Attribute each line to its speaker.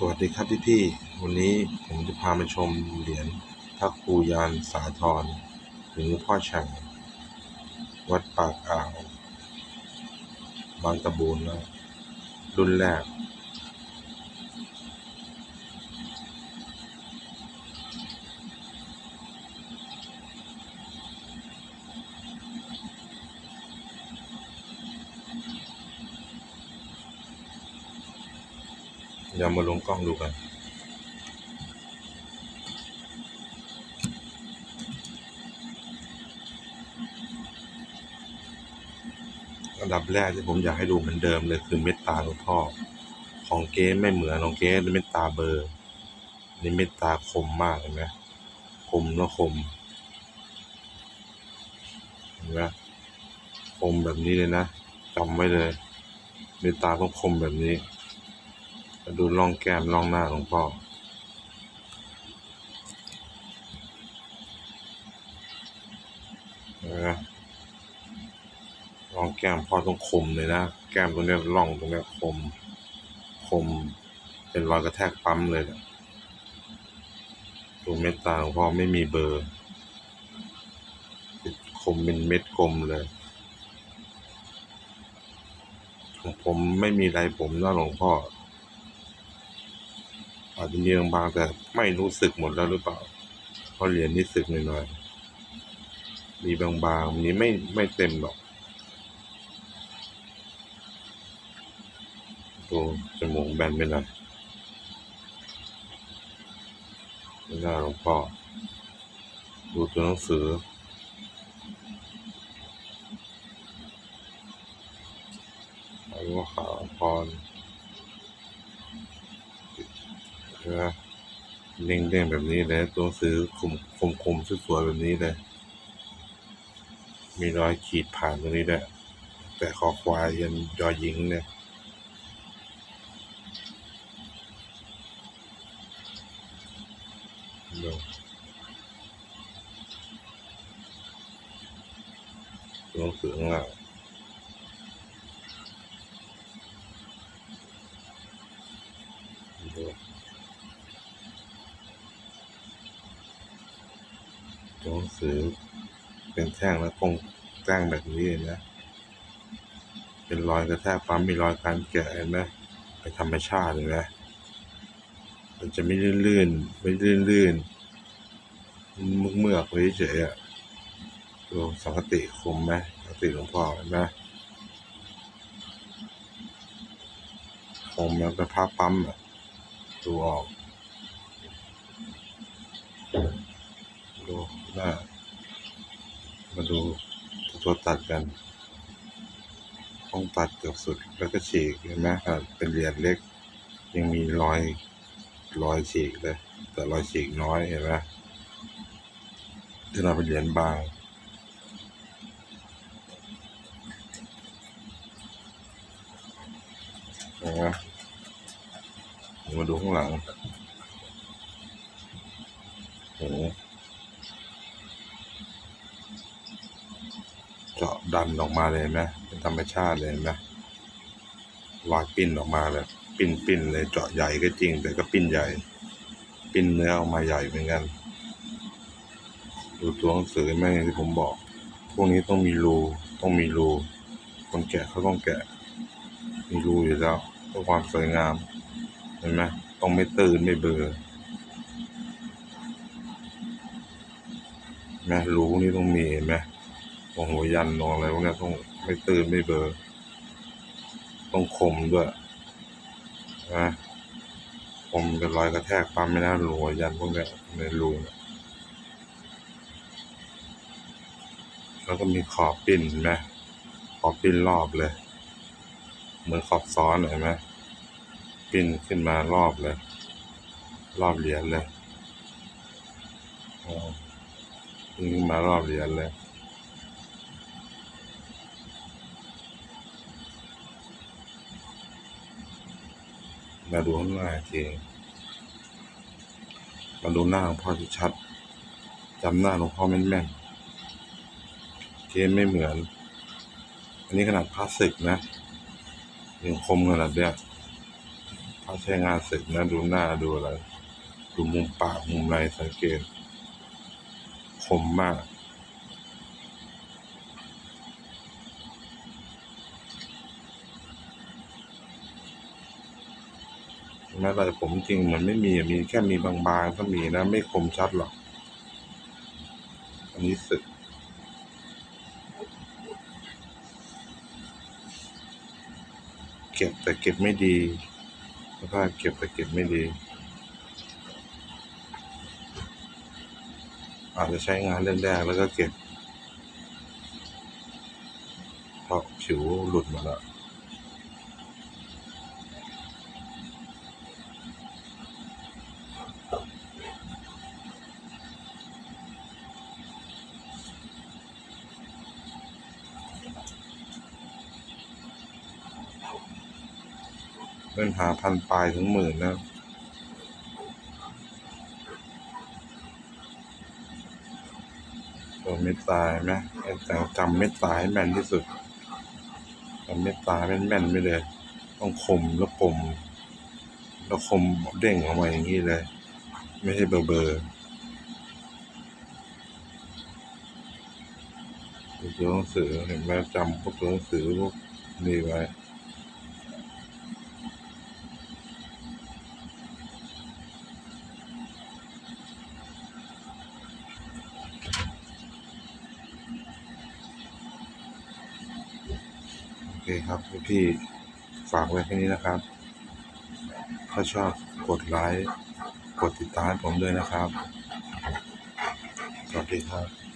Speaker 1: สวัสดีครับพี่พี่วันนี้ผมจะพามาชมเหรียญพระครูยานสาธรหรือพ่อช่างวัดปากอ่าว บางตะบูนนะรุ่นแรก ยวมาลงกล้องดูกันอันดับแรกที่ผมอยากให้ดูเหมือนเดิมเลยคือเม็ดตาหลวงพ่อ ของเก๊ไม่เหมือนของเก๊เม็ดตาเบอร์นี่เม็ดตาคมมากเห็นไหมคมแล้วคมเห็นไหมคมแบบนี้เลยนะจำไว้เลยเม็ดตาต้องคมแบบนี้ ดูร่องแก้มร่องหน้าหลวงพ่อเห็นไหมร่องแก้มพ่อต้องคมเลยนะ แก้มตรงเนี้ยร่องตรงเนี้ยคม คม เป็นรอยกระแทกปั๊มเลยนะตัวเม็ดตาของพ่อไม่มีเบอร์คมเป็นเม็ดกลมเลยของผมไม่มีไรผมนะหลวงพ่อ อาจจะมีบางแต่ไม่รู้สึกหมดแล้วหรือเปล่า เพราะเหรียญนี่สึกหน่อยๆมีบางๆมีไม่ไม่เต็มหรอกดูจมูกแบนไปหน่อยไม่น่าหลวงพ่อดูตัวหนังสืออายุขาวพร เห็นะเด้งเด้งๆแบบนี้เลยตัวหนังสือคมคมคมสวยๆแบบนี้เลย มีรอยขีดผ่านตรงนี้ด้วยแต่คอควายยันยอหญิงเนี่ยดูตัวหนังสือข้างล่างดูตัว หนังสือ เป็นแท่งแล้วคงแท่งแบบนี้เห็นไหมเป็นรอยกระแทกปั๊มมีรอยการแกะเห็นไหมเป็นธรรมชาติเลยนะมันจะไม่ลื่นๆไม่ลื่นๆมึกเมือกๆเลยเฉยๆอะดูสังกติคมไหมสังกติหลวงพ่อเห็นไหมคมแล้วก็ผ้าปั๊มอะดูออกดู หน้า มาดูตัวตัดกันต้องตัดเกือบสุดแล้วก็ฉีกเห็นไหมครับเป็นเหรียญเล็ก ยังมีรอยรอยฉีกเลย แต่รอยฉีกน้อยเห็นไหมที่เราเป็นเหรียญบางนะมาดูข้างหลังโอ้โหเจาะ ดันออกมาเลยนไหมเป็นธรรมชาติเลยนไหมรอยปิ้นออกมาเลยปิ้นปิ้นเลยเจาะใหญ่ก็จริง แต่ก็ปิ้นใหญ่ ปิ้นเนื้อออกมาใหญ่เหมือนกันดูตัวหนังสือแม่งที่ผมบอก พวกนี้ต้องมีรูต้องมีรูคนแกะเขาต้องแกะ มีรูอยู่แล้วเพื่อความสวยงามเห็นไหมต้องไม่ตื่นไม่เบลอแม่รูนี่ต้องมีเห็นไหม ตรงหัวยันตรงอะไรพวกนี้ต้องไม่ตื่นไม่เบลอต้องคมด้วยนะคมเป็นรอยกระแทกปั๊มไม่น่ารูหัวยันพวกนี้ในรูแล้วก็มีขอบปิ้นเห็นไหมขอบปิ้นรอบเลย เหมือนขอบซ้อนเห็นไหมปิ้นขึ้นมารอบเลย รอบเหรียญเลยอ๋อขึ้นมารอบเหรียญเลย มาดูข้างหน้าทีมาดูหน้าของพ่อชัดๆจำหน้าหลวงพ่อแม่นๆเกมไม่เหมือน อันนี้ขนาดพลาสติกนะยังคมขนาดเนี้ยเขาใช้งานเสร็จนะ ดูหน้าดูอะไร ดูมุมปากมุมไรสังเกต คมมาก แม้แต่ผมจริงเหมันไม่มีมีแค่มีบางๆก็มีนะ ไม่คมชัดหรอก อันนี้สึกเก็บแต่เก็บไม่ดีสภาพเก็บแต่เก็บไม่ดี อาจจะใช้งานแรกแล้วก็เก็บ เพราะผิวหลุดหมาแล้ว เล่นหาพันปลายถึงหมื่นนะตัวเม็ดตายไหมแต่จำเม็ดตายให้แม่นที่สุดจำเม็ดตายแม่นแม่นๆไปเลย ต้องคมแล้วกลมแล้วคมเด้งออกมาอย่างนี้เลย ไม่ใช่เบอร์เบอร์ตัวหนังสือเห็นไหมจำพวกตัวหนังสือพวกนี้ไว้ เคครับพี่ฝากไว้แค่นี้นะครับ ถ้าชอบกดไลค์ กดติดตามผมด้วยนะครับ สวัสดีครับ